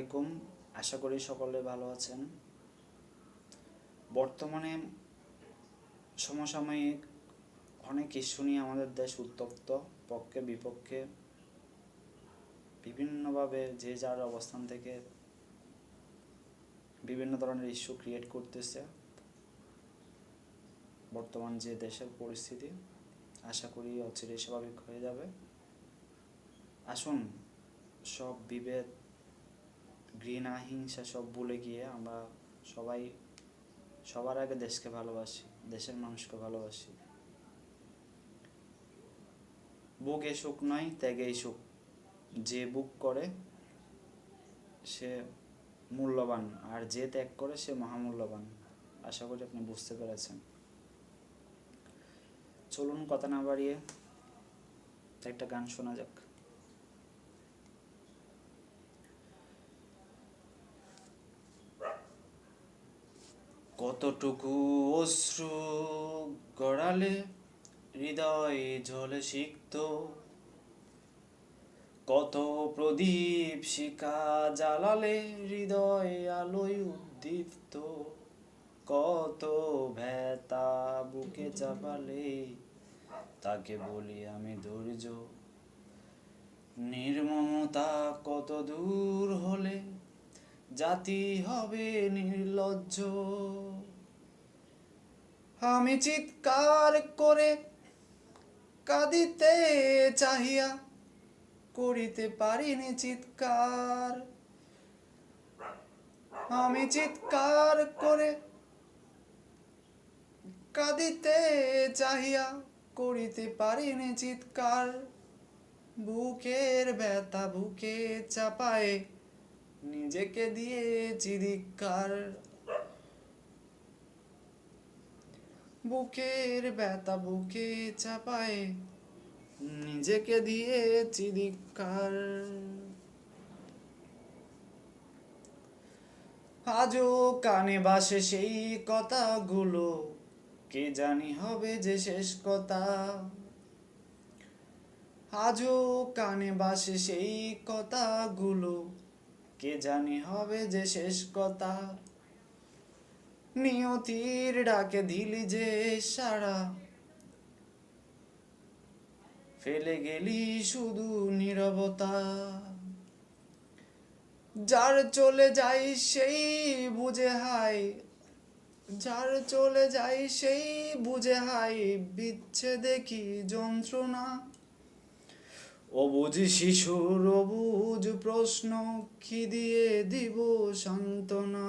আলাইকুম। আশা করি সকলে ভালো আছেন। বর্তমানে সমসাময়িক অনেক ইস্যু নিয়ে আমাদের দেশ উত্তপ্ত, পক্ষে, বিপক্ষে। বিভিন্নভাবে যে যার অবস্থান থেকে বিভিন্ন ধরনের ইস্যু ক্রিয়েট করতেছে। বর্তমান যে দেশের পরিস্থিতি, আশা করি অচিরে স্বাভাবিক হয়ে যাবে। আসুন, সব বিভেদ ঘৃণা, হিংসা সব ভুলে গিয়ে আমরা সবাই সবার আগে দেশকে ভালোবাসি, দেশের মানুষকে ভালোবাসি। বুক বুকে সুখ নয় ত্যাগেই সুখ। যে বুক করে, সে মূল্যবান, আর যে ত্যাগ করে, সে মহামূল্যবান। আশা করি আপনি বুঝতে পেরেছেন। চলুন কথা না বাড়িয়ে একটা গান শোনা যাক। কতটুকু অশ্রু গড়ালে হৃদয় জলে সিক্ত? কত প্রদীপ শিখা জ্বালালে হৃদয় আলোয় উদ্দীপ্ত? কত ভেতা বুকে চাপালে তাকে বলি আমি ধৈর্য? নির্মমতা কত দূর হলে জাতি হবে নির্লজ্জ? আমি চিৎকার করে কাঁদিতে চাহিয়া করিতে পারিনি চিৎকার। আমি চিৎকার করে কাঁদিতে চাহিয়া করিতে পারিনি চিৎকার। বুকের ব্যথা বুকে চাপায় নিজেকে দিয়ে চিৎকার বুকের ব্যথা বুকে চাপায়, নিজেকে দিয়ে চিৎকার আজও কানে বাসে সেই কথাগুলো, কে জানি হবে যে শেষ কথা। আজও কানে বাসে সেই কথাগুলো, কে জানি হবে যে শেষ কথা। নিয়তির ডাকে দিলি যে সারা ফেলে গেলি শুধু নীরবতা। যার চলে যাই সেই বুঝে হাই যার চলে যাই সেই বুঝে হাই বিচ্ছে দেখি যন্ত্রণা? অবুঝ শিশুর অবুঝ প্রশ্ন, কি দিয়ে দিব সান্ত্বনা?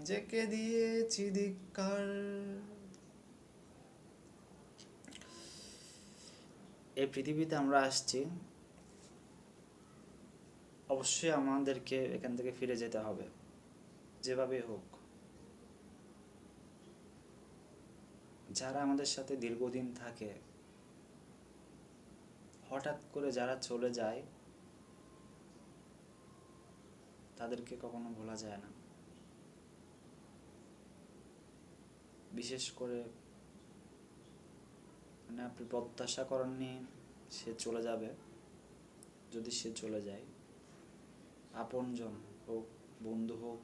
নিজেকে দিয়েছি ধিক্কার। এই পৃথিবীতে আমরা আসছি, অবশ্যই আমাদেরকে এখান থেকে ফিরে যেতে হবে, যেভাবে হোক। যারা আমাদের সাথে দীর্ঘদিন থাকে, হঠাৎ করে যারা চলে যায়, তাদেরকে কখনো ভোলা যায় না। বিশেষ করে মানে আপনি প্রত্যাশা করেননি সে চলে যাবে। যদি সে চলে যায়, আপনজন হোক, বন্ধু হোক,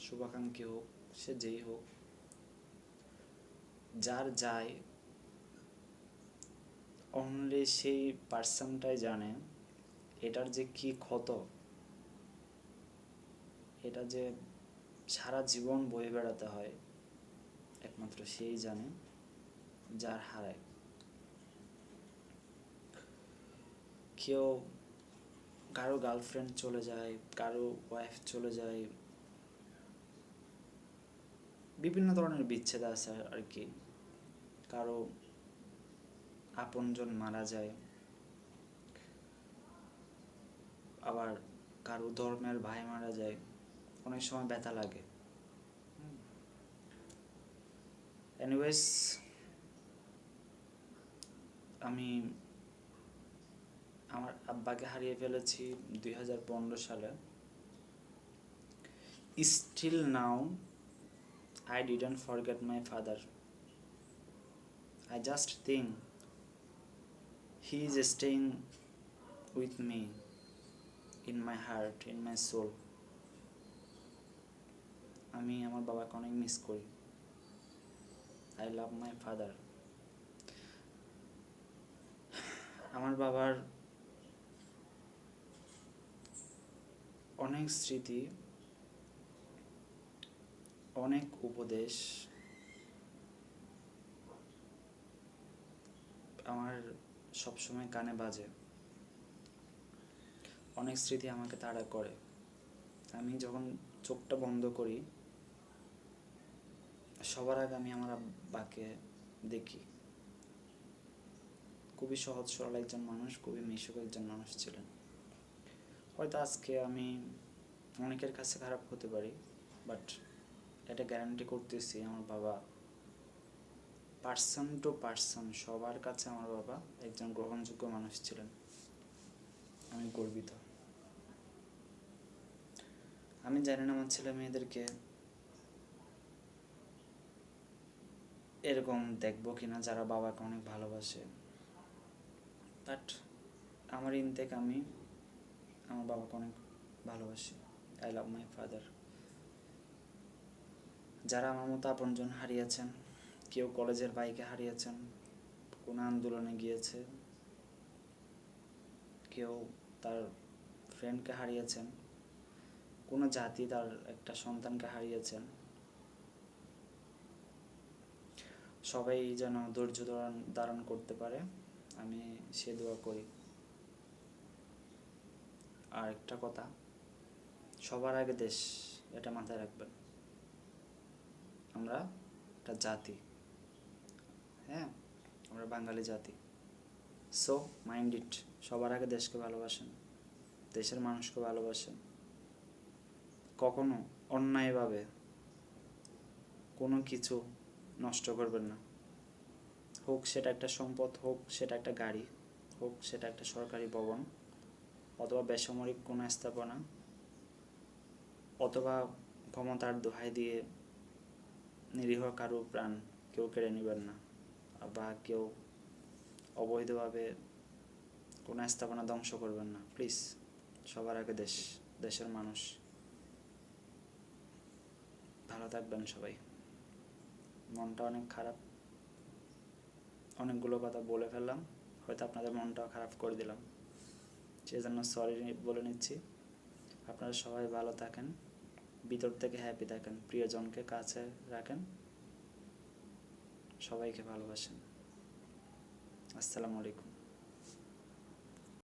শুভাকাঙ্ক্ষী হোক, সে যেই হোক, যার যায় অনলি সেই পার্সনটাই জানে এটার যে কি ক্ষত, এটা যে সারা জীবন বয়ে বেড়াতে হয়, একমাত্র সেই জানে যার হারায়। কেউ কারও গার্লফ্রেন্ড চলে যায়, কারও ওয়াইফ চলে যায়, বিভিন্ন ধরনের বিচ্ছেদ আছে আর কি। কারও আপনজন মারা যায়, আবার কারও ধর্মের ভাই মারা যায়। অনেক সময় ব্যথা লাগে। এনিওয়েজ আমি আমার আব্বাকে হারিয়ে ফেলেছি দুই হাজার পনেরো সালে। Still now I didn't forget my father I just think he is staying with me in my heart in my soul আমি আমার বাবাকে অনেক মিস করি। আই লাভ মাই ফাদার আমার বাবার অনেক স্মৃতি, অনেক উপদেশ, আমার সবসময় কানে বাজে। অনেক স্মৃতি আমাকে তাড়া করে। আমি যখন চোখটা বন্ধ করি সবার আগে আমি আমার আব্বাকে দেখি। খুবই সহজ, সরল একজন মানুষ, খুবই মিশুক একজন মানুষ ছিলেন। হয়তো আজকে আমি অনেকের কাছে খারাপ হতে পারি বাট এটা গ্যারান্টি করতেছি আমার বাবা পার্সন টু পার্সন সবার কাছে আমার বাবা একজন গ্রহণযোগ্য মানুষ ছিলেন। আমি গর্বিত। আমি জানি না আমার ছেলে মেয়েদেরকে এরকম দেখব কিনা, যারা বাবাকে অনেক ভালোবাসে। বাট আমার ইনটেক আমি, আমার বাবাকে অনেক ভালোবাসি। আই লাভ মাই ফাদার যারা আমার মতো আপনজন হারিয়েছেন, কেউ কলেজের বাইকে হারিয়েছেন, কোনো আন্দোলনে গিয়েছে, কেউ তার ফ্রেন্ডকে হারিয়েছেন, কোনো জাতি তার একটা সন্তানকে হারিয়েছেন সবাই যেন ধৈর্য ধারণ ধারণ করতে পারে, আমি সে দোয়া করি। আর একটা কথা, সবার আগে দেশ, এটা মাথায় রাখবেন। আমরা একটা জাতি হ্যাঁ? আমরা বাঙালি জাতি। সো মাইন্ড ইট সবার আগে দেশকে ভালোবাসেন, দেশের মানুষকে ভালোবাসেন। কখনো অন্যায়ভাবে কোনো কিছু নষ্ট করবেন না। হোক সেটা একটা সম্পদ, হোক সেটা একটা গাড়ি, হোক সেটা একটা সরকারি ভবন, অথবা বেসামরিক কোনো স্থাপনা, অথবা ক্ষমতার দোহাই দিয়ে নিরীহ কারও প্রাণ কেউ কেড়ে নেবেন না, বা কেউ অবৈধভাবে কোনো স্থাপনা ধ্বংস করবেন না। প্লিজ সবার আগে দেশ, দেশের মানুষ। ভালো থাকবেন সবাই। মনটা অনেক খারাপ। অনেকগুলো কথা বলে ফেললাম, হয়তো আপনাদের মনটাও খারাপ করে দিলাম। সেই জন্য সরি বলে নিচ্ছি। আপনারা সবাই ভালো থাকেন, ভিতর থেকে হ্যাপি থাকেন, প্রিয়জনকে কাছে রাখেন, সবাইকে ভালোবাসেন। আসসালামু আলাইকুম।